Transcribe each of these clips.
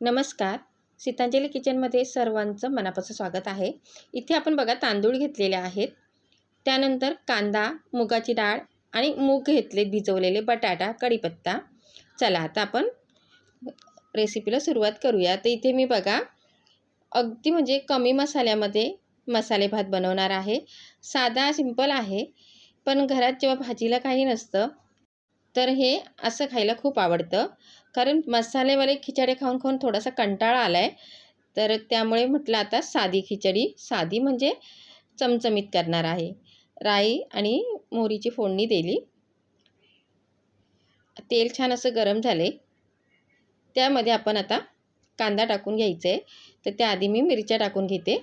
नमस्कार. सीतांजली किचनमध्ये सर्वांचं मनापासून स्वागत आहे. इथे आपण बघा तांदूळ घेतलेले आहेत. त्यानंतर कांदा मुगाची डाळ आणि मूग घेतले भिजवलेले बटाटा कढीपत्ता. चला आता आपण रेसिपीला सुरुवात करूया. तर इथे मी बघा अगदी म्हणजे कमी मसाल्यामध्ये मसाले भात बनवणार आहे. साधा सिंपल आहे पण घरात जेव्हा भाजीला काही नसतं तर हे असं खायला खूप आवडतं. कारण मसालेवाले खिचडे खाऊन खाऊन थोडासा कंटाळा आला आहे तर त्यामुळे म्हटलं आता साधी खिचडी साधी म्हणजे चमचमीत करणार आहे. राई आणि मोहरीची फोडणी दिली. तेल छान असं गरम झाले. त्यामध्ये आपण आता कांदा टाकून घ्यायचा आहे तर त्याआधी मी मिरच्या टाकून घेते.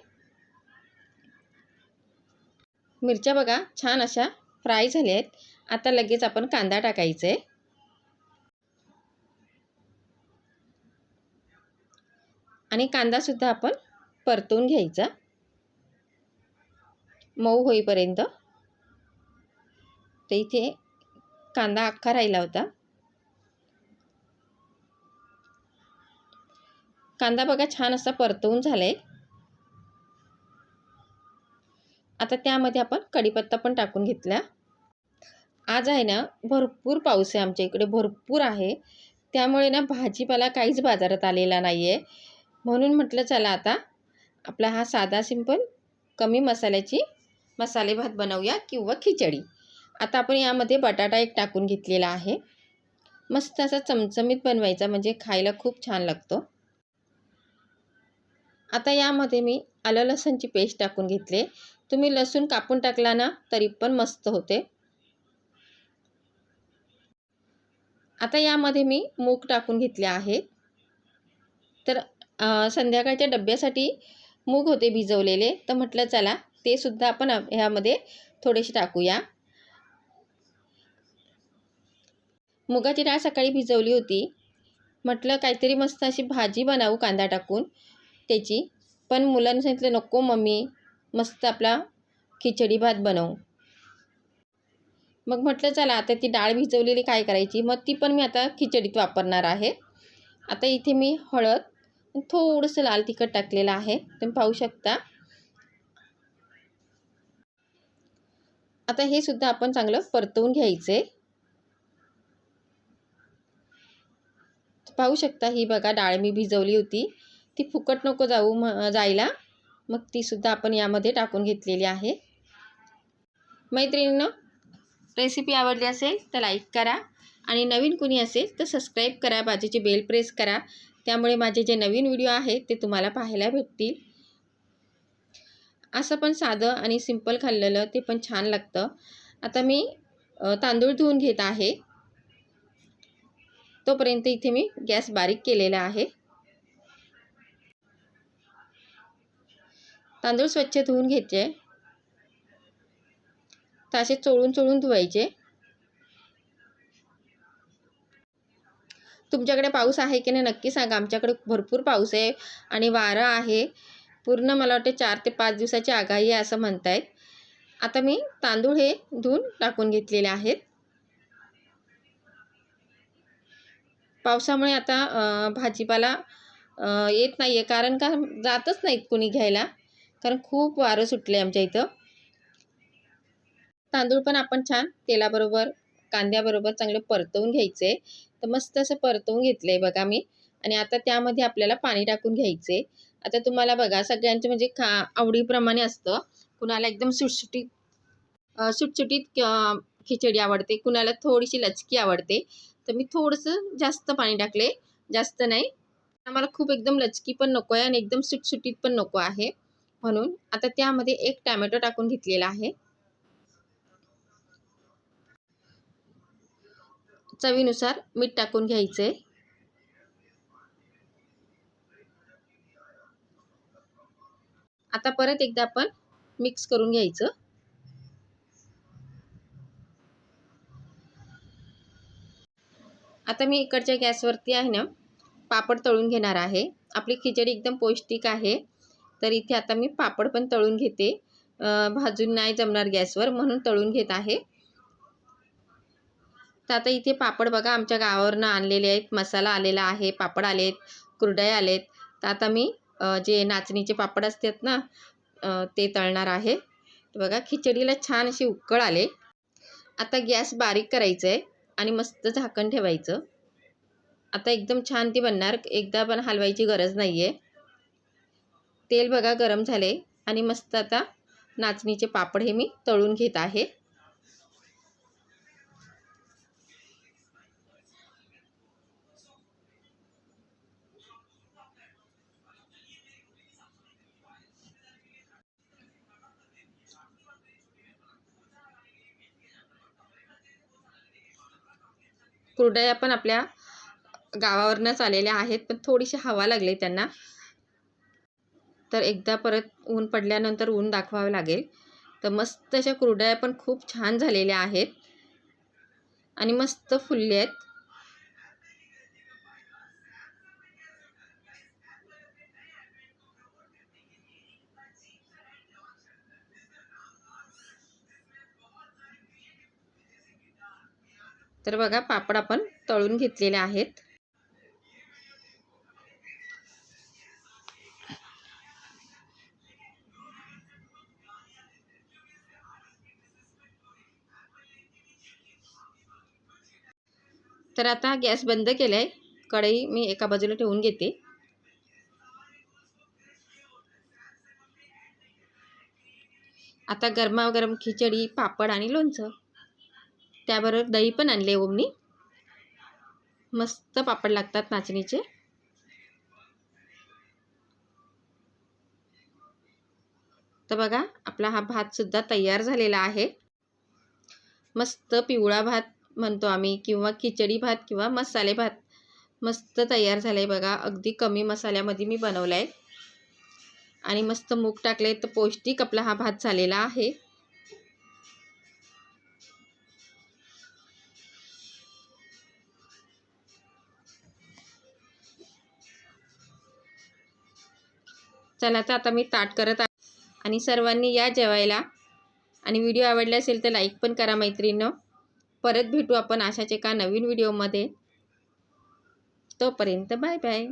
मिरच्या बघा छान अशा फ्राय झाल्या आहेत. आता लगेच आपण कांदा टाकायचा आहे आणि कांदासुद्धा आपण परतवून घ्यायचा. मऊ होईपर्यंत. तर इथे कांदा अख्खा राहिला होता. कांदा बघा छान असा परतवून झालाय. आता त्यामध्ये आपण कढीपत्ता पण टाकून घेतला. आज आहे ना भरपूर पाऊस आहे आमच्या इकडे भरपूर आहे. त्यामुळे ना भाजीपाला काहीच बाजारात आलेला नाही आहे म्हणून म्हटलं चला आता आपला हा साधा सिंपल कमी मसाल्याची मसाले भात बनवूया किंवा खिचडी. आता आपण यामध्ये बटाटा एक टाकून घेतलेला आहे. मस्त असा चमचमीत बनवायचा म्हणजे खायला खूप छान लागतो. आता यामध्ये मी आलं लसणची पेस्ट टाकून घेतले. तुम्ही लसूण कापून टाकला ना तरी पण मस्त होते. आता यामध्ये मी मूग टाकून घेतले आहेत तर संध्याकाळच्या डब्यासाठी मूग होते भिजवलेले. तर म्हटलं चला ते सुद्धा आपण ह्यामध्ये थोडेसे टाकूया. मुगाची डाळ सकाळी भिजवली होती. म्हटलं काहीतरी मस्त अशी भाजी बनावू कांदा टाकून त्याची. पण मुलांनी सांगितलं नको मम्मी मस्त आपला खिचडी भात बनवू. मग म्हटलं चला आता ती डाळ भिजवलेली काय करायची? मग ती पण मी आता खिचडीत वापरणार आहे. आता इथे मी हळद थोडंसं लाल तिखट टाकलेलं आहे. तुम्ही पाहू शकता. आता हे सुद्धा आपण चांगलं परतवून घ्यायचे पाहू शकता ही बघा डाळ मी भिजवली होती. ती फुकट नको जाऊ जायला. मग ती सुद्धा आपण यामध्ये टाकून घेतलेली आहे. मैत्रिणीनं रेसिपी आवडली असेल तर लाईक करा. आणि नवीन कुणी असेल तर सबस्क्राईब करा. बाजूची बेल प्रेस करा. त्यामुळे माझे जे नवीन व्हिडिओ आहेत ते तुम्हाला पाहायला भेटतील. असं पण साधं आणि सिंपल खाल्लेलं ते पण छान लागतं. आता मी तांदूळ धुवून घेत आहे. तोपर्यंत इथे मी गॅस बारीक केलेला आहे. तांदूळ स्वच्छ धुवून घ्यायचे. तर असे चोळून चोळून धुवायचे. तुमच्याकडे पाऊस आहे की नाही नक्की सांगा. आमच्याकडे भरपूर पाऊस आहे आणि वारं आहे. पूर्ण मला वाटते चार ते पाच दिवसाची आघाई आहे असं म्हणतायत. आता मी तांदूळ हे धुवून टाकून घेतलेले आहेत. पावसामुळे आता भाजीपाला येत नाही आहे कारण का जातच नाहीत कुणी घ्यायला. कारण खूप वारं सुटले आमच्या इथं. तांदूळ पण आपण छान तेलाबरोबर कांद्याबरोबर चांगले परतवून घ्यायचे तर मस्त असं परतवून घेतलं आहे बघा मी. आणि आता त्यामध्ये आपल्याला पाणी टाकून घ्यायचे आता तुम्हाला बघा सगळ्यांचे म्हणजे खा आवडीप्रमाणे असतं. कुणाला एकदम सुटसुटीत सुटसुटीत खिचडी आवडते. कुणाला थोडीशी लचकी आवडते. तर मी थोडंसं जास्त पाणी टाकले जास्त नाही. आम्हाला खूप एकदम लचकी पण नको आहे आणि एकदम सुटसुटीत पण नको आहे. म्हणून आता त्यामध्ये एक टॅमॅटो टाकून घेतलेला आहे. चवीनुसार मीठ टाकून घ्यायचे आता परत एकदा आपण मिक्स करून घ्यायचं. आता मी इकडच्या गॅसवरती आहे ना पापड तळून घेणार आहे. आपली खिचडी एकदम पौष्टिक आहे. तर इथे आता मी पापड पण तळून घेते. भाजून नाही जमणार गॅसवर म्हणून तळून घेत आहे. तर आता इथे पापड बघा आमच्या गावावरनं आणलेले आहेत. मसाला आलेला आहे पापड आले आहेत कुरडया आलेत. तर आता मी जे नाचणीचे पापड असतात ना ते तळणार आहे. बघा खिचडीला छान अशी उकळ आले. आता गॅस बारीक करायचं आहे आणि मस्त झाकण ठेवायचं. आता एकदम छान ती बनणार. एकदा पण हलवायची गरज नाही आहे तेल बघा गरम झाले आणि मस्त आता नाचणीचे पापड हे मी तळून घेत आहे. कुरडया पण आपल्या गावावरनंच आलेल्या आहेत पण थोडीशी हवा लागली त्यांना. तर एकदा परत ऊन पडल्यानंतर ऊन दाखवावं लागेल. तर मस्त अशा कुरडया पण खूप छान झालेल्या आहेत. आणि मस्त फुलले आहेत. तर बघा पापड आपण तळून घेतलेले आहेत. तर आता गॅस बंद केला आहे कढई मी एका बाजूला ठेवून घेते. आता गरमागरम खिचडी पापड आणि लोणचं. त्याबरोबर दही पण आणले ओमनी. मस्त पापड लागतात नाचणीचे. तर बघा आपला हा भातसुद्धा तयार झालेला आहे. मस्त पिवळा भात म्हणतो आम्ही किंवा खिचडी भात किंवा मसाले भात. मस्त तयार झालं आहे बघा अगदी कमी मसाल्यामध्ये मी बनवला आहे आणि मस्त मूग टाकले तर पौष्टिक आपला हा भात झालेला आहे. चला आता मी ताट करत आहे. आणि सर्वांनी या जेवायला. आणि व्हिडिओ आवडले असेल तर लाईक पण करा मैत्रिणीनं. परत भेटू आपण अशाच एका नवीन व्हिडिओमध्ये तोपर्यंत बाय बाय